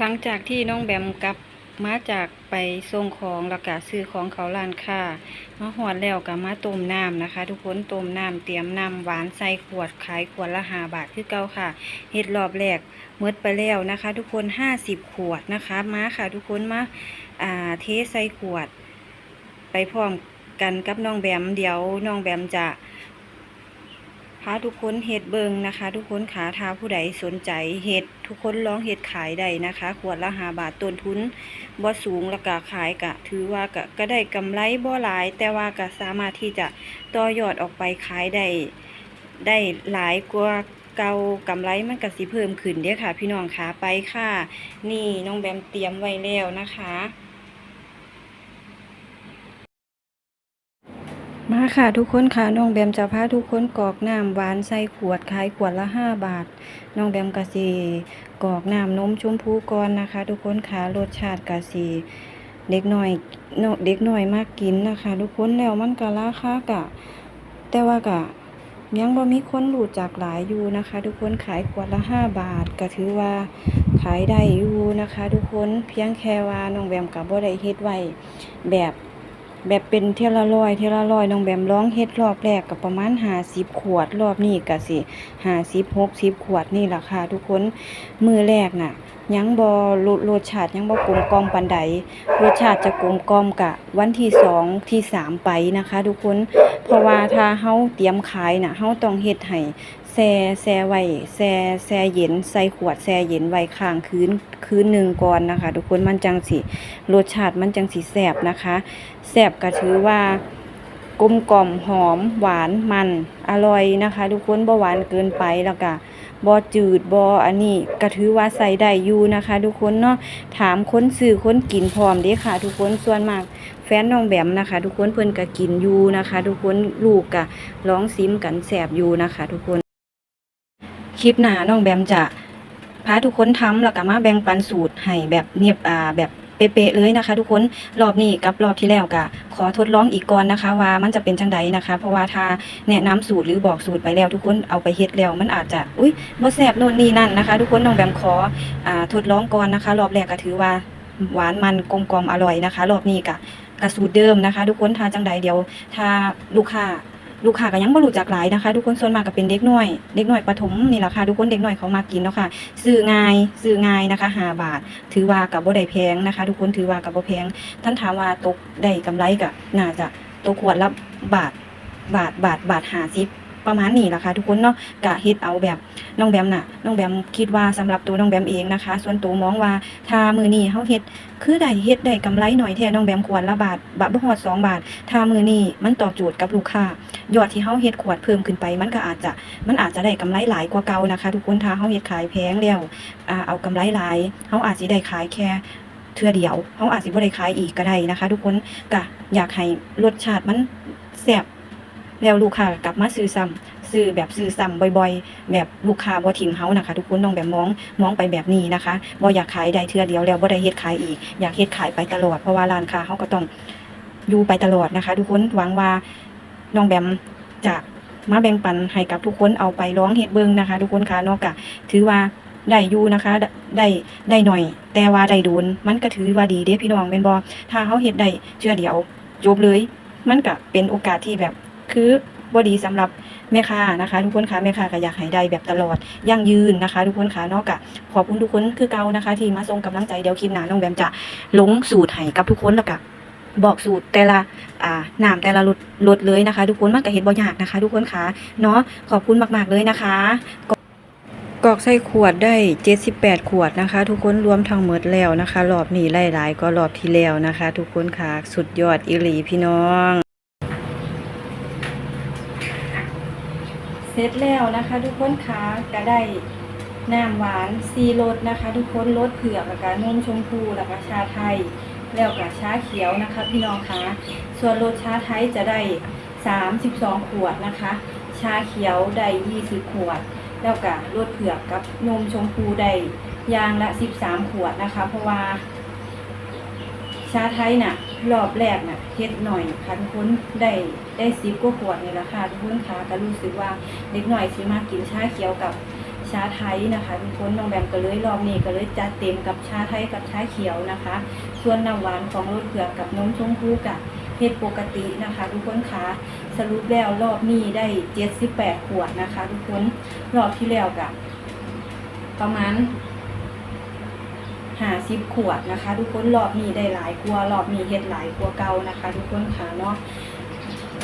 หลังจากที่น้องแบมกลับมาจากไปส่งของแล้วก็ซื้อของเขาร้านค้ามาหอดแล้วก็มาต้มน้ำนะคะ ทุกคนต้มน้ำเตรียมน้ำหวานใส่ขวดขายขวดละห้าบาทคือเก่าค่ะเฮ็ดรอบแรกหมดไปแล้วนะคะ ทุกคนห้าสิบขวดนะคะมาค่ะทุกคนมาอ่าเทใส่ขวด ไปพร้อมกันกับน้องแบมเดี๋ยวน้องแบมจะ พาทุกคนเฮ็ดเบิงนะคะ ทุกคนขาทาผู้ใดสนใจเฮ็ดทุกคนลองเฮ็ดขายได้นะคะ ขวดละหาบาทต้นทุนบ่สูงแล้วก็ขายกะ ถือว่าก็ก็ได้กำไรบ่หลาย แต่ว่าก็สามารถที่จะต่อยอดออกไปขายได้ได้หลายกว่าเกากำไรมันก็สิเพิ่มขึ้นเด้อค่ะ พี่น้องขาไปค่ะ นี่น้องแบมเตรียมไว้แล้วนะคะ มาค่ะทุกคนค่ะน้องแบมจะพาทุกคนกรอกน้ำหวานใส่ขวดขายขวดละห้าบาท น้องแบมกะสีกรอกน้ำนมชมพูก่อนนะคะ ทุกคนค่ะรสชาติกะสีเด็กหน่อยเด็กหน่อยมากกินนะคะ ทุกคนแล้วมันก็ราคากะ แต่ว่ากะยังบ่มีคนรู้จักหลายอยู่นะคะ ทุกคนขายขวดละห้าบาทก็ถือว่าขายได้อยู่นะคะ ทุกคนเพียงแค่ว่าน้องแบมกับบ่ได้เฮ็ดไว้แบบ แบบเป็นเทละร้อยเทละร้อยน้องแบมร้องเฮ็ดรอบแรกก็ประมาณ50ขวดรอบนี้ก็สิ50 60ขวดนี่แหละค่ะทุกคนมือแรกน่ะยังบ่รสรสชาติยังบ่กลมกล่อมปานใดรสชาติจะกลมกล่อมกะ วันที่สองที่สามไปนะคะ ทุกคนเพราะว่าถ้าเฮาเตรียมขายน่ะเฮาต้องเฮ็ดให้ แช่แช่ไว้แช่แช่เย็นใส่ขวดแช่เย็นไว้ค้างคืนคืนหนึ่งก่อนนะคะ ทุกคนมันจังสิรสชาติมันจังสิแซ่บนะคะแซ่บก็ถือว่ากลมกล่อมหอมหวานมันอร่อยนะคะ ทุกคนบ่หวานเกินไปแล้วก็บ่จืดบ่อันนี้ก็ถือว่าใส่ได้อยู่นะคะ ทุกคนเนาะถามค้นซื้อค้นกินพร้อมเด้ค่ะ ทุกคนส่วนมากแฟนน้องแบมนะคะ ทุกคนเพิ่อนก็กินอยู่นะคะ ทุกคนลูกก็ลองซิมกันแซ่บอยู่นะคะ ทุกคน ลิปหน้าน้องแบมจะพาทุกคนทำแล้วก็มาแบ่งปันสูตรให้แบบเนียบอ่าแบบเป๊ะๆเลยนะคะ ทุกคนรอบนี้กับรอบที่แล้วก็ขอทดลองอีกก่อนนะคะ ว่ามันจะเป็นจังใดนะคะ เพราะว่าถ้าแนะนำสูตรหรือบอกสูตรไปแล้ว ทุกคนเอาไปเฮ็ดแล้วมันอาจจะอุ้ยบ่แซ่บโน่นนี่นั่นนะคะ ทุกคนน้องแบมขออ่าทดลองก่อนนะคะ รอบแรกก็ถือว่าหวานมันกลมกลมอร่อยนะคะ รอบนี้ก็กะสูตรเดิมนะคะ ทุกคนทาจังใดเดี๋ยวถ้าลูกค้า ลูกค้าก็ยังบ่รู้จักหลายนะคะ ทุกคนส่วนมากก็เป็นเด็กน้อย เด็กน้อยประถมนี่แหละค่ะทุกคนเด็กน้อยเขามากินเนาะค่ะซื้อง่ายซื้อง่ายนะคะหาบาท ถือว่ากับบ่ได้แพงนะคะ ทุกคนถือว่ากับบ่แพงท่านถามว่าตกได้กำไรก็น่าจะตกขวดละบาทบาทบาทบาทห้าสิบ ประมาณนี้แหละค่ะทุกคนเนาะกะเฮ็ดเอาแบบน้องแบมน่ะน้องแบมคิดว่าสำหรับตัวน้องแบมเองนะคะ ส่วนตัวมองว่าถ้ามือนี้เฮาเฮ็ดคือได้เฮ็ดได้กำไรหน่อยแท้น้องแบมขวดละบาทบาทบ่ฮอดสองบาท ถ้ามือนี้มันตอบโจทย์กับลูกค้ายอดที่เฮาเฮ็ดขวดเพิ่มขึ้นไปมันก็อาจจะมันอาจจะได้กำไรหลายกว่าเก่านะคะ ทุกคนถ้าเฮาเฮ็ดขายแพงแล้วอ่าเอากำไรหลายเฮาอาจสิได้ขายแค่เทื่อเดียวเฮาอาจสิบ่ได้ขายอีกก็ได้นะคะ ทุกคนก็อยากให้รสชาติมันแซ่บ แล้วลูกค้ากลับมาซื้อซ้ำซื้อแบบซื้อซ้ำบ่อยๆ แบบลูกค้าบ่ทิ้งเฮานะคะ ทุกคนต้องแบบมองมองไปแบบนี้นะคะบ่อยากขายได้เทื่อเดียวแล้วบ่ได้เฮ็ดขายอีก อยากเฮ็ดขายไปตลอดเพราะว่าร้านค้าเฮาก็ต้องอยู่ไปตลอดนะคะ ทุกคนหวังว่าน้องแบมจะมาแบ่งปันให้กับทุกคนเอาไปร้องเฮ็ดเบิ่งนะคะ ทุกคนคะนอกจากถือว่าได้อยู่นะคะ ได้ได้หน่อย แต่ว่าได้โดนมันก็ถือว่าดีเด้พี่น้องแม่นบ่ถ้าเฮาเฮ็ดได้เชื่อเดียวจบเลย มันก็เป็นโอกาสที่แบบ คือบ่ดีสำหรับแม่ค้านะคะทุกคนคะแม่ค้าก็อยากให้ได้แบบตลอดยั่งยืนนะคะ ทุกคนคะนอกจากขอบคุณทุกคนคือเก่านะคะ ที่มาส่งกำลังใจเดี๋ยวคลิปหน้าน้องแบมจะลงสูตรให้กับทุกคนแล้วก็บอกสูตรแต่ละอ่าน้ำแต่ละรสรสเลยนะคะ ทุกคนมันก็เห็นบ่ยากนะคะ ทุกคนคะเนาะขอบคุณมาก ๆเลยนะคะกรอกใส่ขวดได้ 78 ขวดนะคะ ทุกคนรวมทั้งหมดแล้วนะคะ รอบนี้หลายๆก็รอบที่แล้วนะคะ ทุกคนค่ะสุดยอดอีหลีพี่น้อง เสร็จแล้วนะคะ ทุกคนค่ะก็ได้น้ำหวานซีรสนะคะ ทุกคนรสเผือกแล้วก็นมชมพูแล้วก็ชาไทย แล้วก็ชาเขียวนะคะ พี่น้องคะส่วนรสชาไทยจะได้ 32 ขวดนะคะ ชาเขียวได้ 20 ขวด แล้วก็รสเผือกกับนมชมพูได้ยางละ 13 ขวดนะคะ เพราะว่าชาไทยน่ะ รอบแรกน่ะเฮ็ดหน่อยค่ะทุกคนได้ได้สิบกว่าขวดนี่แหละค่ะทุกคนคะก็รู้สึกว่าเด็กหน่อยสิมากินชาเขียวกับชชาไทยนะคะทุกคนน้องแบมก็เลยรอบนี้ก็เลยจัดเต็มกับชาไทยกับชาเขียวนะคะ ส่วนน้ำหวานของรสเผือกกับนมชมพูกับเฮ็ดปกตินะคะ ทุกคนคะสรุปแล้วรอบนี้ได้78ขวดนะคะ ทุกคนรอบที่แล้วกับประมาณ 50ขวดนะคะ ทุกคนรอบนี้ได้หลายกว่ารอบนี้เฮ็ดหลายกว่าเก่านะคะ ทุกคนค่ะเนาะ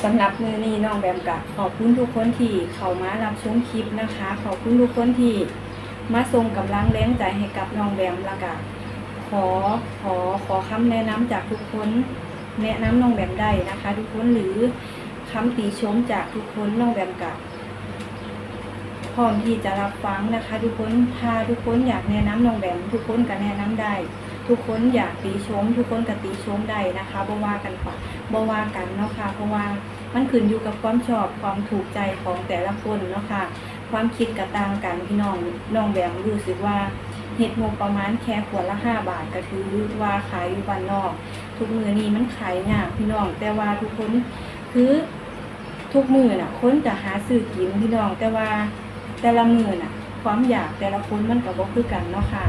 สำหรับมือนี้น้องแบมกะขอบคุณทุกคนที่เข้ามารับชมคลิปนะคะ ขอบคุณทุกคนที่มาส่งกำลังแรงใจให้กับน้องแบมละกะขอขอขอคำแนะนำจากทุกคนแนะนำน้องแบมได้นะคะ ทุกคนหรือคำติชมจากทุกคนน้องแบมกะ พร้อมที่จะรับฟังนะคะ ทุกคนถ้าทุกคนอยากแนะนำน้องแบมทุกคนก็แนะนำได้ ทุกคนอยากตีชม ทุกคนก็ตีชมได้นะคะบ่ว่ากันปะบ่ว่ากันเนาะค่ะเพราะว่ามันขึ้นอยู่กับความชอบความถูกใจของแต่ละคนเนาะค่ะความคิดกระต่างกันพี่น้องน้องแบมรู้สึกว่าเฮ็ดงบประมาณแค่ขวดละห้าบาทก็ถือว่าขายอยู่บ้านนอก ทุกมือนี้มันขายยากพี่น้อง แต่ว่าทุกคนคือทุกมือน่ะ คนจะหาซื้อกินพี่น้องแต่ว่า แต่ละมือน่ะ ความอยากแต่ละคนมันก็บ่คือกันเนาะค่ะ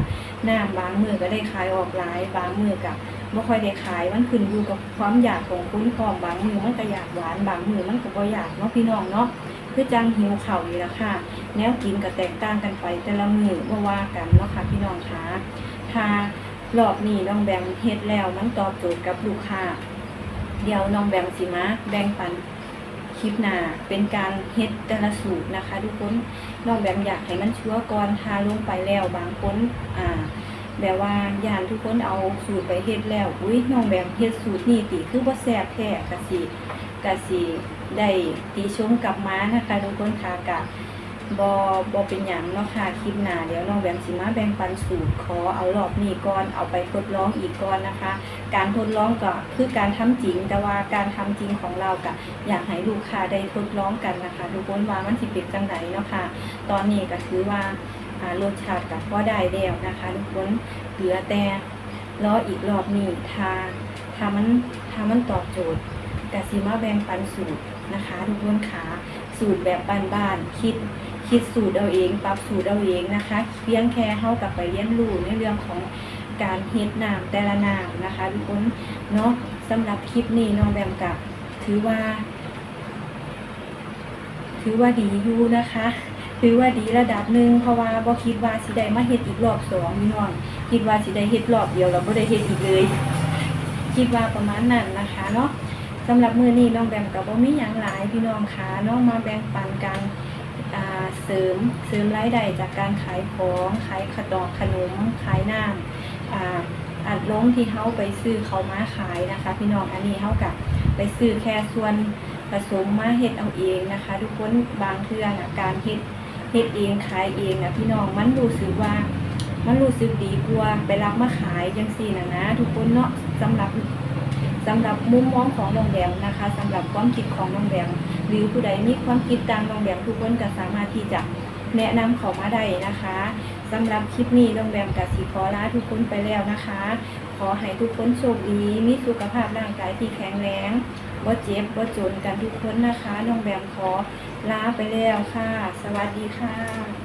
น้ำบางมือก็ได้ขายออกหลาย บางมือก็บ่ค่อยได้ขายมันขึ้นอยู่กับความอยากของคนพร้อมบางมือมันก็อยากหวานบางมือมันก็บ่อยากเนาะพี่น้องเนาะคือจังหิวเข้าวนี่ล่ะค่ะแนวกินก็แตกต่างกันไปแต่ละมือบ่ว่ากันเนาะค่ะพี่น้องคะถ้ารอบนี้น้องแบมเฮ็ดแล้วมันตอบโจทย์กับลูกค้าเดี๋ยวน้องแบมสิมาแบ่งปัน คลิปหน้าเป็นการเฮ็ดแต่ละสูตรนะคะ ทุกคนน้องแบมอยากให้มันชัวก่อนทาลงไปแล้วบางคนอ่าแบบว่าย่านทุกคนเอาสูตรไปเฮ็ดแล้วอุ้ยน้องแบมเฮ็ดสูตรนี่ติคือบ่แซ่บแท้กะสิกะสิได้ตีชมกลับมานะคะทุกคนค่ะกะ บ่บ่เป็นหยังเนาะค่ะคลิปหน้าเดี๋ยวน้องแบมสิมาแบ่งปันสูตรขอเอารอบนี้ก่อนเอาไปทดลองอีกก่อนนะคะ การทดลองก็คือการทำจริงแต่ว่าการทำจริงของเราก็อยากให้ลูกค้าได้ทดลองกันนะคะทุกคนว่ามันสิเป็นจังไดเนาะค่ะตอนนี้ก็คือว่ารสชาติกับพ่อได้แล้วนะคะทุกคนเหลือแต่รออีกรอบนี้ถ้าถ้ามันถ้ามันตอบโจทย์กสิมาแบ่งปันสูตรนะคะทุกคนขาสูตรแบบบ้านๆคิด คิดสูตรเอาเองปรับสูตรเอาเองนะคะเพียงแค่เข้ากับไปเรียนรู้ในเรื่องของการเฮ็ดน้ำแต่ละน้ำนะคะทุกคนเนาะสำหรับคลิปนี้น้องแบมกับถือว่า ถือว่าดีอยู่นะคะ ถือว่าดีระดับหนึ่งเพราะว่าบ่คิดว่าสิได้มาเฮ็ดอีกรอบสองพี่น้องคิดว่าสิได้เฮ็ดรอบเดียวแล้วบ่ได้เฮ็ดอีกเลย คิดว่าประมาณนั้นนะคะเนาะสำหรับมือนี้น้องแบมกับบ่มีหยังหลายพี่น้องคะเนาะมาแบ่งปันกัน เสริมเสริมรายได้จากการขายของขายขนมขนมขายน้ำอ่าอัดลงที่เฮาไปซื้อเขามาขายนะคะ พี่น้องอันนี้เฮากับไปซื้อแค่ส่วนผสมมาเฮ็ดเอาเองนะคะ ทุกคนบางเทื่อนะการเฮ็ดเฮ็ดเองขายเองนะพี่น้องมันรู้สึกว่ามันรู้สึกดีกว่าไปรับมาขายจังซี่นะนะ ทุกคนเนาะสำหรับสำหรับมุมมองของน้องแดงนะคะสำหรับความคิดของน้องแดง หรือผู้ใดมีความคิดตามน้องแบมทุกคนก็สามารถที่จะแนะนำเขามาได้นะคะสำหรับคลิปนี้น้องแบมกับสีขอลาทุกคนไปแล้วนะคะ ขอให้ทุกคนโชคดีมีสุขภาพร่างกายที่แข็งแรงว่าเจ็บว่าจนกันทุกคนนะคะน้องแบมขอลาไปแล้วค่ะ สวัสดีค่ะ